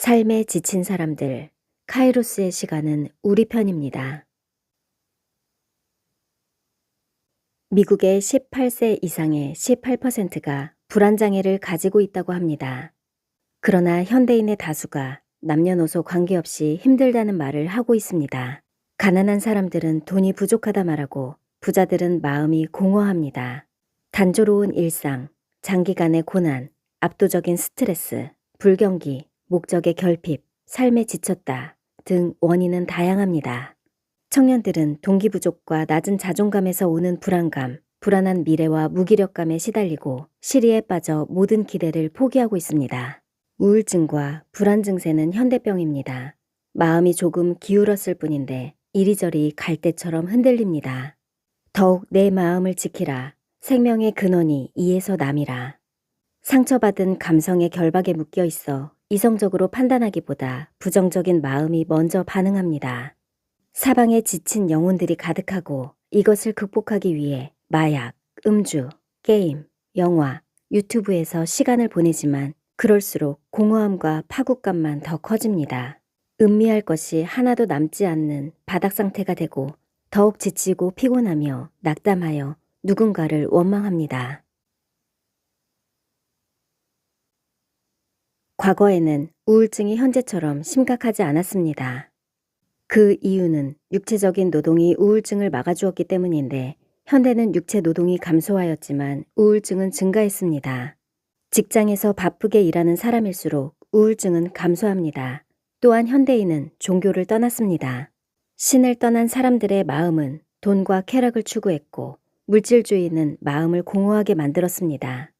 삶에 지친 사람들, 카이로스의 시간은 우리 편입니다. 미국의 18세 이상의 18%가 불안장애를 가지고 있다고 합니다. 그러나 현대인의 다수가 남녀노소 관계없이 힘들다는 말을 하고 있습니다. 가난한 사람들은 돈이 부족하다 말하고 부자들은 마음이 공허합니다. 단조로운 일상, 장기간의 고난, 압도적인 스트레스, 불경기, 목적의 결핍, 삶에 지쳤다 등 원인은 다양합니다. 청년들은 동기 부족과 낮은 자존감에서 오는 불안감, 불안한 미래와 무기력감에 시달리고 시리에 빠져 모든 기대를 포기하고 있습니다. 우울증과 불안 증세는 현대병입니다. 마음이 조금 기울었을 뿐인데 이리저리 갈대처럼 흔들립니다. 더욱 내 마음을 지키라. 생명의 근원이 이에서 남이라. 상처받은 감성의 결박에 묶여 있어 이성적으로 판단하기보다 부정적인 마음이 먼저 반응합니다. 사방에 지친 영혼들이 가득하고 이것을 극복하기 위해 마약, 음주, 게임, 영화, 유튜브에서 시간을 보내지만 그럴수록 공허함과 파국감만 더 커집니다. 음미할 것이 하나도 남지 않는 바닥 상태가 되고 더욱 지치고 피곤하며 낙담하여 누군가를 원망합니다. 과거에는 우울증이 현재처럼 심각하지 않았습니다. 그 이유는 육체적인 노동이 우울증을 막아주었기 때문인데 현대는 육체 노동이 감소하였지만 우울증은 증가했습니다. 직장에서 바쁘게 일하는 사람일수록 우울증은 감소합니다. 또한 현대인은 종교를 떠났습니다. 신을 떠난 사람들의 마음은 돈과 쾌락을 추구했고 물질주의는 마음을 공허하게 만들었습니다.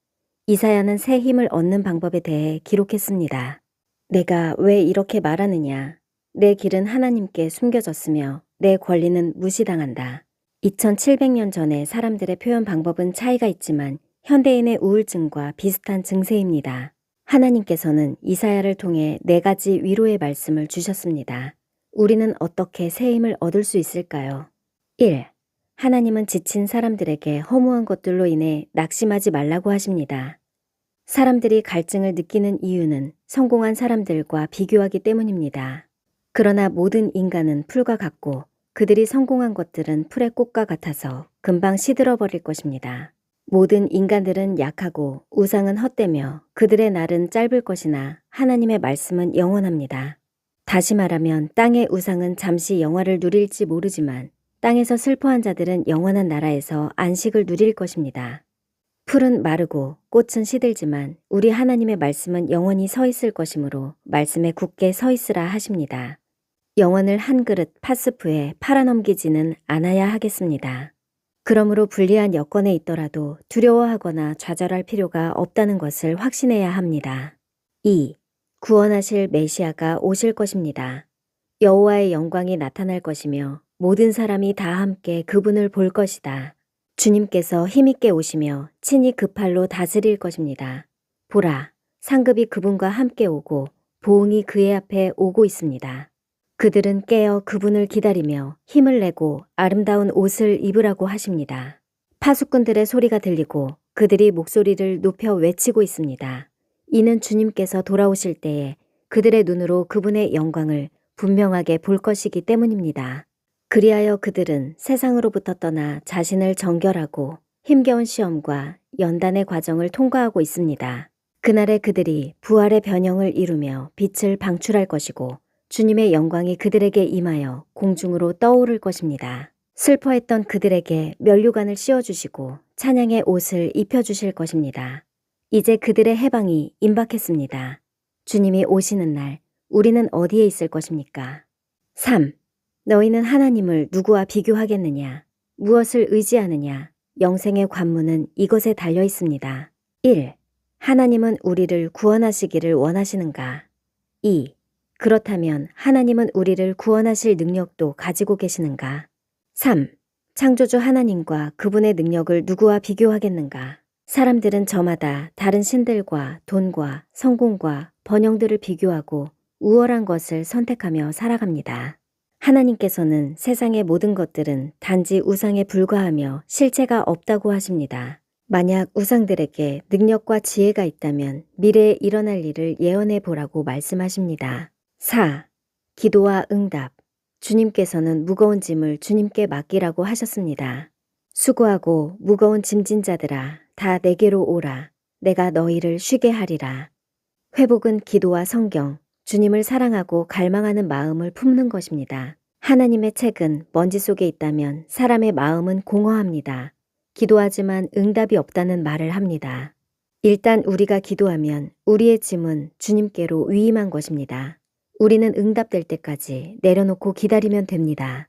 이사야는 새 힘을 얻는 방법에 대해 기록했습니다. 내가 왜 이렇게 말하느냐. 내 길은 하나님께 숨겨졌으며 내 권리는 무시당한다. 2700년 전에 사람들의 표현 방법은 차이가 있지만 현대인의 우울증과 비슷한 증세입니다. 하나님께서는 이사야를 통해 네 가지 위로의 말씀을 주셨습니다. 우리는 어떻게 새 힘을 얻을 수 있을까요? 1. 하나님은 지친 사람들에게 허무한 것들로 인해 낙심하지 말라고 하십니다. 사람들이 갈증을 느끼는 이유는 성공한 사람들과 비교하기 때문입니다. 그러나 모든 인간은 풀과 같고 그들이 성공한 것들은 풀의 꽃과 같아서 금방 시들어 버릴 것입니다. 모든 인간들은 약하고 우상은 헛되며 그들의 날은 짧을 것이나 하나님의 말씀은 영원합니다. 다시 말하면 땅의 우상은 잠시 영화를 누릴지 모르지만 땅에서 슬퍼한 자들은 영원한 나라에서 안식을 누릴 것입니다. 풀은 마르고 꽃은 시들지만 우리 하나님의 말씀은 영원히 서 있을 것이므로 말씀에 굳게 서 있으라 하십니다. 영원을 한 그릇 파스프에 팔아넘기지는 않아야 하겠습니다. 그러므로 불리한 여건에 있더라도 두려워하거나 좌절할 필요가 없다는 것을 확신해야 합니다. 2. 구원하실 메시아가 오실 것입니다. 여호와의 영광이 나타날 것이며 모든 사람이 다 함께 그분을 볼 것이다. 주님께서 힘있게 오시며 친히 그 팔로 다스릴 것입니다. 보라, 상급이 그분과 함께 오고 보응이 그의 앞에 오고 있습니다. 그들은 깨어 그분을 기다리며 힘을 내고 아름다운 옷을 입으라고 하십니다. 파수꾼들의 소리가 들리고 그들이 목소리를 높여 외치고 있습니다. 이는 주님께서 돌아오실 때에 그들의 눈으로 그분의 영광을 분명하게 볼 것이기 때문입니다. 그리하여 그들은 세상으로부터 떠나 자신을 정결하고 힘겨운 시험과 연단의 과정을 통과하고 있습니다. 그날에 그들이 부활의 변형을 이루며 빛을 방출할 것이고 주님의 영광이 그들에게 임하여 공중으로 떠오를 것입니다. 슬퍼했던 그들에게 면류관을 씌워주시고 찬양의 옷을 입혀주실 것입니다. 이제 그들의 해방이 임박했습니다. 주님이 오시는 날 우리는 어디에 있을 것입니까? 3. 너희는 하나님을 누구와 비교하겠느냐? 무엇을 의지하느냐? 영생의 관문은 이것에 달려 있습니다. 1. 하나님은 우리를 구원하시기를 원하시는가? 2. 그렇다면 하나님은 우리를 구원하실 능력도 가지고 계시는가? 3. 창조주 하나님과 그분의 능력을 누구와 비교하겠는가? 사람들은 저마다 다른 신들과 돈과 성공과 번영들을 비교하고 우월한 것을 선택하며 살아갑니다. 하나님께서는 세상의 모든 것들은 단지 우상에 불과하며 실체가 없다고 하십니다. 만약 우상들에게 능력과 지혜가 있다면 미래에 일어날 일을 예언해 보라고 말씀하십니다. 4. 기도와 응답. 주님께서는 무거운 짐을 주님께 맡기라고 하셨습니다. 수고하고 무거운 짐진 자들아, 다 내게로 오라. 내가 너희를 쉬게 하리라. 회복은 기도와 성경, 주님을 사랑하고 갈망하는 마음을 품는 것입니다. 하나님의 책은 먼지 속에 있다면 사람의 마음은 공허합니다. 기도하지만 응답이 없다는 말을 합니다. 일단 우리가 기도하면 우리의 짐은 주님께로 위임한 것입니다. 우리는 응답될 때까지 내려놓고 기다리면 됩니다.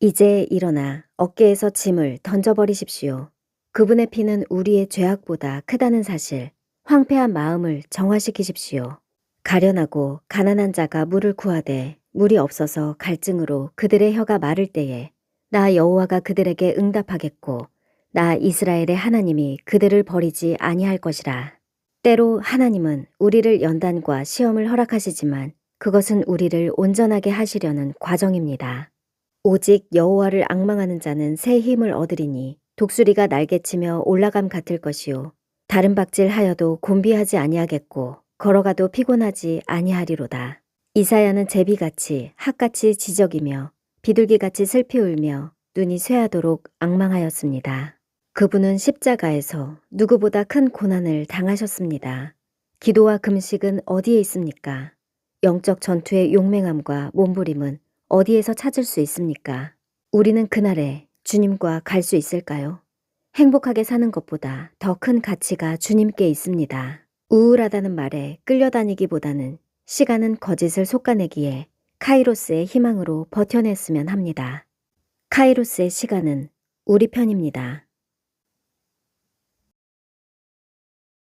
이제 일어나 어깨에서 짐을 던져버리십시오. 그분의 피는 우리의 죄악보다 크다는 사실, 황폐한 마음을 정화시키십시오. 가련하고 가난한 자가 물을 구하되 물이 없어서 갈증으로 그들의 혀가 마를 때에 나 여호와가 그들에게 응답하겠고 나 이스라엘의 하나님이 그들을 버리지 아니할 것이라. 때로 하나님은 우리를 연단과 시험을 허락하시지만 그것은 우리를 온전하게 하시려는 과정입니다. 오직 여호와를 앙망하는 자는 새 힘을 얻으리니 독수리가 날개치며 올라감 같을 것이요 다른 박질하여도 곤비하지 아니하겠고 걸어가도 피곤하지 아니하리로다. 이사야는 제비같이 핫같이 지적이며 비둘기같이 슬피 울며 눈이 쇠하도록 앙망하였습니다. 그분은 십자가에서 누구보다 큰 고난을 당하셨습니다. 기도와 금식은 어디에 있습니까? 영적 전투의 용맹함과 몸부림은 어디에서 찾을 수 있습니까? 우리는 그날에 주님과 갈 수 있을까요? 행복하게 사는 것보다 더 큰 가치가 주님께 있습니다. 우울하다는 말에 끌려다니기보다는 시간은 거짓을 솎아내기에 카이로스의 희망으로 버텨냈으면 합니다. 카이로스의 시간은 우리 편입니다.